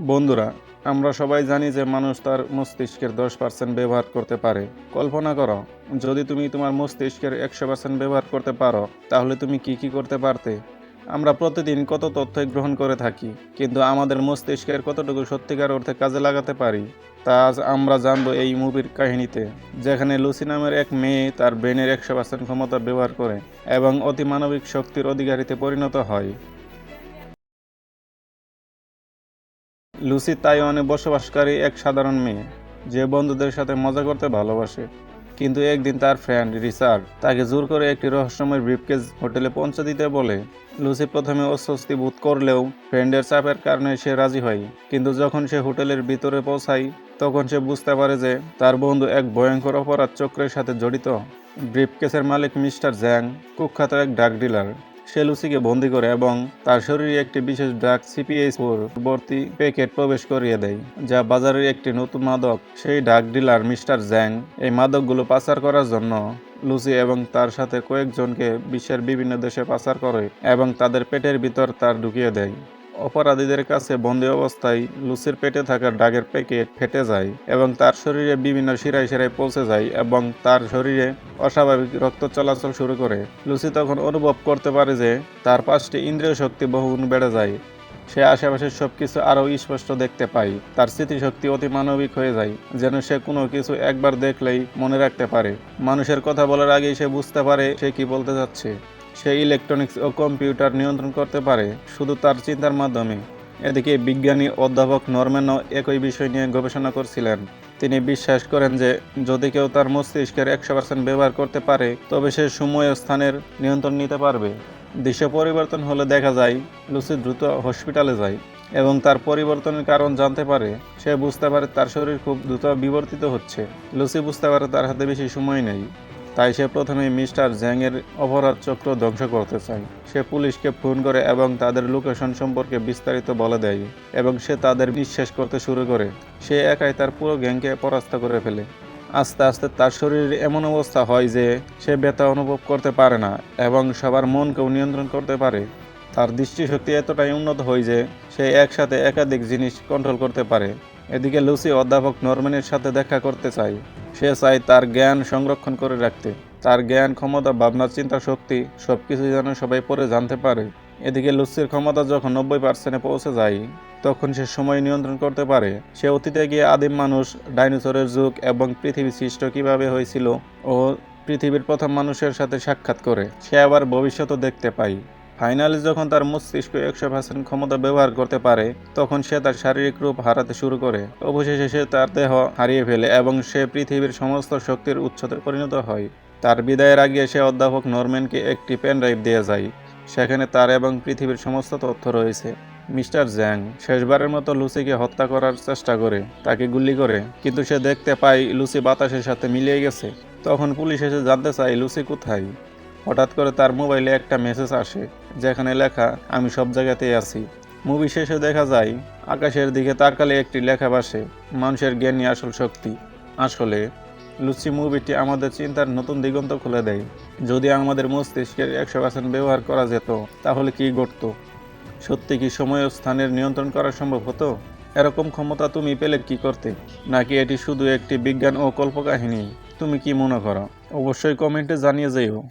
বন্ধুরা, আমরা সবাই জানি যে মানুষ তার মস্তিষ্কের দশ পার্সেন্ট ব্যবহার করতে পারে। কল্পনা করো, যদি তুমি তোমার মস্তিষ্কের একশো পার্সেন্ট ব্যবহার করতে পারো, তাহলে তুমি কি কি করতে পারতে? আমরা প্রতিদিন কত তথ্য গ্রহণ করে থাকি, কিন্তু আমাদের মস্তিষ্কের কতটুকু সত্যিকার অর্থে কাজে লাগাতে পারি, তা আজ আমরা জানব এই মুভির কাহিনীতে, যেখানে লুসি নামের এক মেয়ে তার ব্রেনের একশো পার্সেন্ট ক্ষমতা ব্যবহার করে এবং অতিমানবিক শক্তির অধিকারীতে পরিণত হয়। লুসি তাইওয়ানে বসবাসকারী এক সাধারণ মেয়ে। যে বন্ধুদের সাথে মজা করতে ভালোবাসে, কিন্তু একদিন তার ফ্রেন্ড রিচার্ড তাকে জোর করে একটি রহস্যময় ব্রিফকেজ হোটেলে পৌঁছে দিতে বলে, লুসি প্রথমে অস্বস্তি বোধ করলেও ফ্রেন্ডের চাপের কারণে সে রাজি হয় কিন্তু যখন সে হোটেলের ভিতরে পৌঁছায়, তখন সে বুঝতে পারে যে তার বন্ধু এক ভয়ঙ্কর অপরাধ চক্রের সাথে জড়িত। ব্রিফকেসের মালিক মিস্টার জ্যাং, কুখ্যাত এক ড্রাগ ডিলার। সে লুসিকে বন্দি করে এবং তার শরীরে একটি বিশেষ ড্রাগ সিপিএস ভর্তি প্যাকেট প্রবেশ করিয়ে দেয়, যা বাজারের একটি নতুন মাদক, সেই ড্রাগ ডিলার মিস্টার জ্যাং। এই মাদকগুলো পাচার করার জন্য লুসি এবং তার সাথে কয়েকজনকে বিশ্বের বিভিন্ন দেশে পাচার করে এবং তাদের পেটের ভিতর তার ঢুকিয়ে দেয়। অপরাধীদের কাছে বন্দী অবস্থায় লুসির পেটে থাকা ডাগের প্যাকেট ফেটে যায় এবং তার শরীরে বিভিন্ন শিরায় শিরায় পৌঁছে যায় এবং তার শরীরে অস্বাভাবিক রক্ত চলাচল শুরু করে। লুসি তখন অনুভব করতে পারে যে তার পাঁচটি ইন্দ্রিয় শক্তি বহুগুণ বেড়ে যায়। সে আশেপাশের সবকিছু আরও স্পষ্ট দেখতে পায়। তার স্মৃতিশক্তি অতি মানবিক হয়ে যায়, যেন সে কোনো কিছু একবার দেখলেই মনে রাখতে পারে। মানুষের কথা বলার আগেই সে বুঝতে পারে সে কি বলতে যাচ্ছে। সে ইলেকট্রনিক্স ও কম্পিউটার নিয়ন্ত্রণ করতে পারে, শুধু তার চিন্তার মাধ্যমে। এদিকে বিজ্ঞানী অধ্যাপক নরম্যানও একই বিষয় নিয়ে গবেষণা করছিলেন। তিনি বিশ্বাস করেন যে, যদি কেউ তার মস্তিষ্কের একশো পার্সেন্ট ব্যবহার করতে পারে, তবে সে সময় স্থানের নিয়ন্ত্রণ নিতে পারবে। দৃশ্য পরিবর্তন হলে দেখা যায়, লুসি দ্রুত হসপিটালে যায় এবং তার পরিবর্তনের কারণ জানতে পারে। সে বুঝতে পারে তার শরীর খুব দ্রুত বিবর্তিত হচ্ছে। লুসি বুঝতে পারে তার হাতে বেশি সময় নেই। তাই সে প্রথমে মিস্টার জ্যাংয়ের অপরাধ চক্র ধ্বংস করতে চায়। সে পুলিশকে ফোন করে এবং তাদের লোকেশন সম্পর্কে বিস্তারিত বলে দেয় এবং সে তাদের নিঃশেষ করতে শুরু করে। সে একাই তার পুরো গ্যাংকে পরাস্ত করে ফেলে। আস্তে আস্তে তার শরীরের এমন অবস্থা হয় যে সে ব্যথা অনুভব করতে পারে না এবং সবার মনকেও নিয়ন্ত্রণ করতে পারে। তার দৃষ্টিশক্তি এতটাই উন্নত হয় যে সে একসাথে একাধিক জিনিস কন্ট্রোল করতে পারে। এদিকে লুসি অধ্যাপক নরম্যানের সাথে দেখা করতে চায়। সে চায় তার জ্ঞান সংরক্ষণ করে রাখতে। তার জ্ঞান, ক্ষমতা, ভাবনা, চিন্তা, শক্তি সব কিছু যেন সবাই পরে জানতে পারে। এদিকে লুসির ক্ষমতা যখন নব্বই পার্সেন্টে পৌঁছে যায়, তখন সে সময় নিয়ন্ত্রণ করতে পারে। সে অতীতে গিয়ে আদিম মানুষ, ডাইনোসরের যুগ এবং পৃথিবী সৃষ্ট কীভাবে হয়েছিল ও পৃথিবীর প্রথম মানুষের সাথে সাক্ষাৎ করে। সে আবার ভবিষ্যতও দেখতে পায়। ফাইনালি যখন তার মস্তিষ্ক একশো পার্সেন্ট ক্ষমতা ব্যবহার করতে পারে, তখন সে তার শারীরিক রূপ হারাতে শুরু করে। অবশেষে সে তার দেহ হারিয়ে ফেলে এবং সে পৃথিবীর সমস্ত শক্তির উৎসতে পরিণত হয়। তার বিদায়ের আগে সে অধ্যাপক নরম্যানকে একটি পেন ড্রাইভ দিয়ে যায়। সেখানে তার এবং পৃথিবীর সমস্ত তথ্য রয়েছে। মিস্টার জ্যাং শেষবারের মতো লুসিকে হত্যা করার চেষ্টা করে, তাকে গুলি করে। কিন্তু সে দেখতে পায় লুসি বাতাসের সাথে মিলিয়ে গেছে। তখন পুলিশ এসে জানতে চায় লুসি কোথায়। হঠাৎ করে তার মোবাইলে একটা মেসেজ আসে। যেখানে লেখা, আমি সব জায়গাতেই আছি। মুভি শেষে দেখা যায়, আকাশের দিকে তাকালে একটি লেখা ভাসে, মানুষের জ্ঞানই আসল শক্তি। আসলে, লুচি মুভিটি আমাদের চিন্তার নতুন দিগন্ত খুলে দেয়। যদি আমাদের মস্তিষ্কের একশো পার্সেন্ট ব্যবহার করা যেত, তাহলে কি ঘটতো? সত্যি কি সময় ও স্থানের নিয়ন্ত্রণ করা সম্ভব হতো? এরকম ক্ষমতা তুমি পেলে কি করতে? নাকি এটি শুধু একটি বিজ্ঞান ও কল্পকাহিনী? তুমি কি মনে করো? অবশ্যই কমেন্টে জানিয়ে যেও।